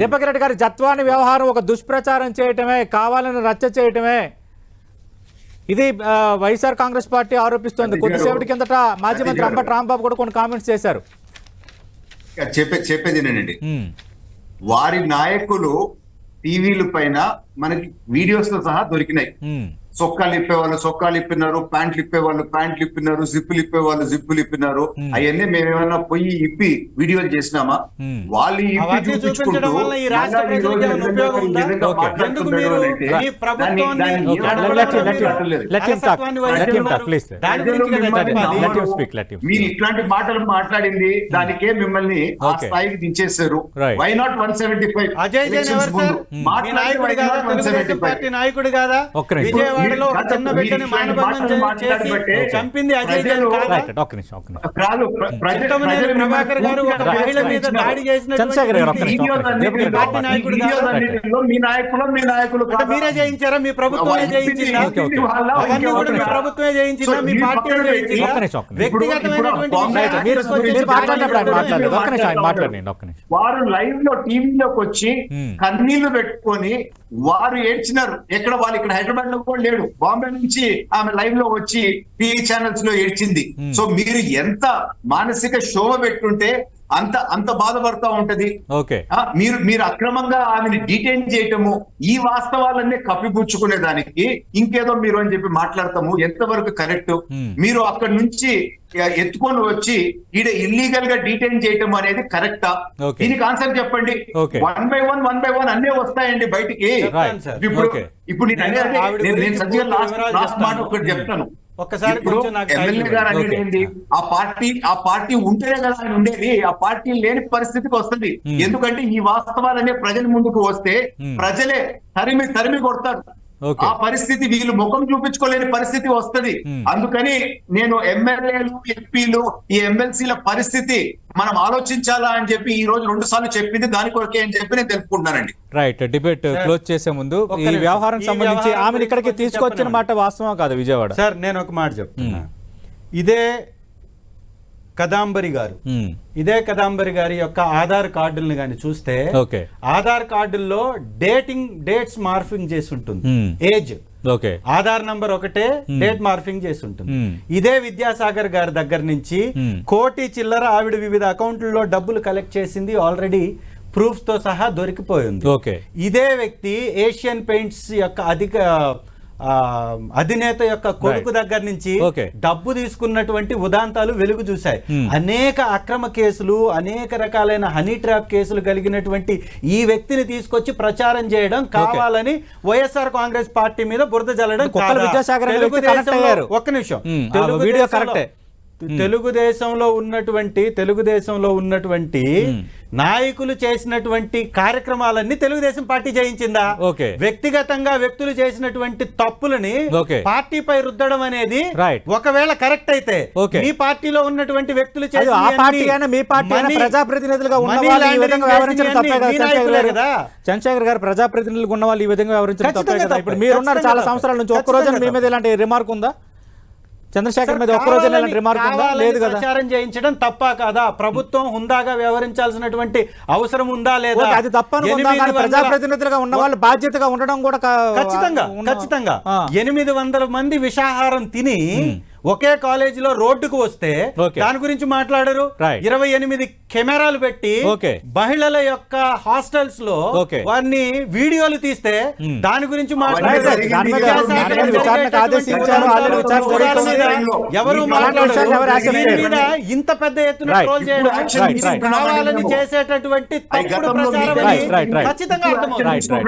దీపక్ రెడ్డి గారి జత్వాని వ్యవహారం ఒక దుష్ప్రచారం చేయటమే కావాలని రచ్చ చేయటమే. ఇది వైఎస్ఆర్ కాంగ్రెస్ పార్టీ ఆరోపిస్తోంది. కొద్దిసేపటి కిందట మాజీ మంత్రి అంబటి రాంబాబు కూడా కొన్ని కామెంట్స్ చేశారు. చెప్పే చెప్పేది నేనండి వారి నాయకులు టీవీల పైన మనకి వీడియోస్తో సహా దొరికినాయి. సొక్కాలు ఇప్పేవాళ్ళు సొక్కాలు ఇప్పినారు ప్యాంట్లు ఇప్పేవాళ్ళు ప్యాంట్లు ఇప్పినారు జిప్పులు ఇప్పేవాళ్ళు జిప్పులు ఇప్పినారు. అవన్నీ మేమేమన్నా పోయి ఇప్పి వీడియోలు చేసినామా. వాళ్ళు ఇప్పి చూపించుకుంటూ ఏమైనా మీరు. ఇట్లాంటి మాటలు మాట్లాడింది దానికే మిమ్మల్ని ఆ. స్థాయికి దించేశారు. Why not one seventy five Ajay Jain ఎవరు సార్? మీ నాయకుడు కాదా? ఒక్క. విజయవాడలో చిన్న బిడ్డని మానభంగం చేసి చంపింది అజయ్ ప్రభాకర్ గారు ఒక మహిళ మీద. దాడి పార్టీ నాయకుడు మీ నాయకులు మీ నాయకులు? మీరే చేయించారా మీ ప్రభుత్వమే చేయించిందా అవన్నీ కూడా మీ ప్రభుత్వమే చేయించిందా మీ పార్టీ చేయించిందా. వ్యక్తిగతమైనటువంటి వారు లైవ్లో టీవీలోకి వచ్చి Hmm. కన్నీళ్ళు పెట్టుకొని వారు ఏడ్చినారు. ఎక్కడ వాళ్ళు? ఇక్కడ హైదరాబాద్లో కూడా లేడు బాంబే నుంచి ఆమె లైవ్లో వచ్చి టీవీ ఛానల్స్లో ఏడ్చింది. సో మీరు ఎంత మానసిక శోభ పెట్టుంటే అంత అంత బాధపడతా ఉంటది మీరు మీరు అక్రమంగా ఆమెను డిటైన్ చేయటము ఈ వాస్తవాలన్నీ కప్పిపుచ్చుకునే దానికి ఇంకేదో మీరు అని చెప్పి మాట్లాడతాము ఎంతవరకు కరెక్ట్. మీరు అక్కడ నుంచి ఎత్తుకొని వచ్చి ఈడ ఇల్లీగల్గా డిటైన్ చేయటం అనేది కరెక్టా. దీనికి ఆన్సర్ చెప్పండి. One by one one by one అన్నీ వస్తాయండి బయటికి. ఇప్పుడు. ఇప్పుడు నేను లాస్ట్ మాట. ఒకటి చెప్తాను ఒక్కసారి ఇప్పుడు కొంచెం నాకు టైం ఎమ్మెల్యే గారు. అనేది ఏంటి ఆ పార్టీ ఆ పార్టీ ఉంటేనే కదా ఆయన ఉండేది ఆ పార్టీ లేని పరిస్థితికి వస్తుంది Hmm. ఎందుకంటే ఈ వాస్తవాలనే ప్రజల ముందుకు వస్తే Hmm. ప్రజలే తరిమి తరిమి కొడతారు. ఆ పరిస్థితి వీళ్ళు ముఖం చూపించుకోలేని పరిస్థితి వస్తది. అందుకని నేను ఎమ్మెల్యేలు ఎంపీలు ఈ ఎమ్మెల్సీల పరిస్థితి మనం ఆలోచించాలా అని చెప్పి ఈ రోజు రెండు సార్లు చెప్పింది. దాని కొరకే అని చెప్పి నేను తెలుపుకుంటున్నానండి. రైట్. డిబేట్ క్లోజ్ చేసే ముందు ఈ. వ్యవహారం సంబంధించి ఆమెను ఇక్కడికి తీసుకొచ్చిన. మాట వాస్తవం కాదు విజయవాడ? సార్ నేను ఒక మాట చెప్తున్నా. ఇదే కదాంబరి గారు. ఇదే కదాంబరి గారి యొక్క ఆధార్ కార్డుల్ని కానీ చూస్తే ఓకే. ఆధార్ కార్డుల్లో డేటింగ్ డేట్స్ మార్ఫింగ్ చేసి ఉంటుంది. ఏజ్. ఆధార్ నంబర్ ఒకటే డేట్ మార్ఫింగ్ చేసి ఉంటుంది. ఇదే విద్యాసాగర్ గారి దగ్గర నుంచి. కోటి చిల్లర ఆవిడ వివిధ అకౌంట్లలో డబ్బులు కలెక్ట్ చేసింది ఆల్రెడీ ప్రూఫ్తో సహా దొరికిపోయింది. ఇదే వ్యక్తి ఏషియన్ పెయింట్స్ యొక్క అధిక అధినేత యొక్క కొడుకు. దగ్గర నుంచి. డబ్బు తీసుకున్నటువంటి ఉదాంతాలు వెలుగు చూశాయి Hmm. అనేక అక్రమ కేసులు అనేక రకాలైన హనీ ట్రాప్ కేసులు కలిగినటువంటి ఈ వ్యక్తిని తీసుకొచ్చి ప్రచారం చేయడం కావాలని వైఎస్ఆర్ కాంగ్రెస్ పార్టీ మీద బురద జల్లడం. ఒక్క నిమిషం Hmm. వీడియో కరెక్టే. తెలుగుదేశంలో ఉన్నటువంటి తెలుగుదేశంలో ఉన్నటువంటి. నాయకులు చేసినటువంటి కార్యక్రమాలన్నీ తెలుగుదేశం పార్టీ చేయించిందా Okay. వ్యక్తిగతంగా వ్యక్తులు చేసినటువంటి తప్పులని. పార్టీపై రుద్దడం అనేది. ఒకవేళ కరెక్ట్ అయితే Okay. మీ పార్టీలో ఉన్నటువంటి వ్యక్తులు చంద్రశేఖర్ గారు ప్రజాప్రతినిధులుగా ఉన్న వాళ్ళు ఈ విధంగా ఇప్పుడు. మీరున్నారు చాలా సంవత్సరాల నుంచి తప్పే. ఒక్క రోజు మీ మీద ఇలాంటి రిమార్క్ ఉందా చంద్రశేఖర్ మీద ఒక్క రోజు ఇలాంటి కావాలని- రిమార్క్ ఉందా? లేదు కదా. ప్రచారం చేయించడం తప్ప కాదా? ప్రభుత్వం హుందాగా వ్యవహరించాల్సినటువంటి అవసరం ఉందా లేదా? అది వందల- ప్రజాప్రతినిధులుగా ఉన్న వాళ్ళు బాధ్యతగా ఉండడం కూడా ఖచ్చితంగా ఖచ్చితంగా. ఎనిమిది వందల మంది విషాహారం తిని ఒకే కాలేజీలో రోడ్డుకు వస్తే. దాని గురించి మాట్లాడరు. ఇరవై ఎనిమిది కెమెరాలు పెట్టి ఓకే. మహిళల యొక్క హాస్టల్స్లో ఓకే. వారిని వీడియోలు తీస్తే దాని గురించి Right, మాట్లాడరు. right. దాని జరుగుతుంది. ఎవరు మీద. ఇంత పెద్ద ఎత్తున. ట్రోల్ చేయడం కావాలని చేసేటటువంటి తప్పుడు ప్రచారం. ఖచ్చితంగా అర్థమవుతుంది.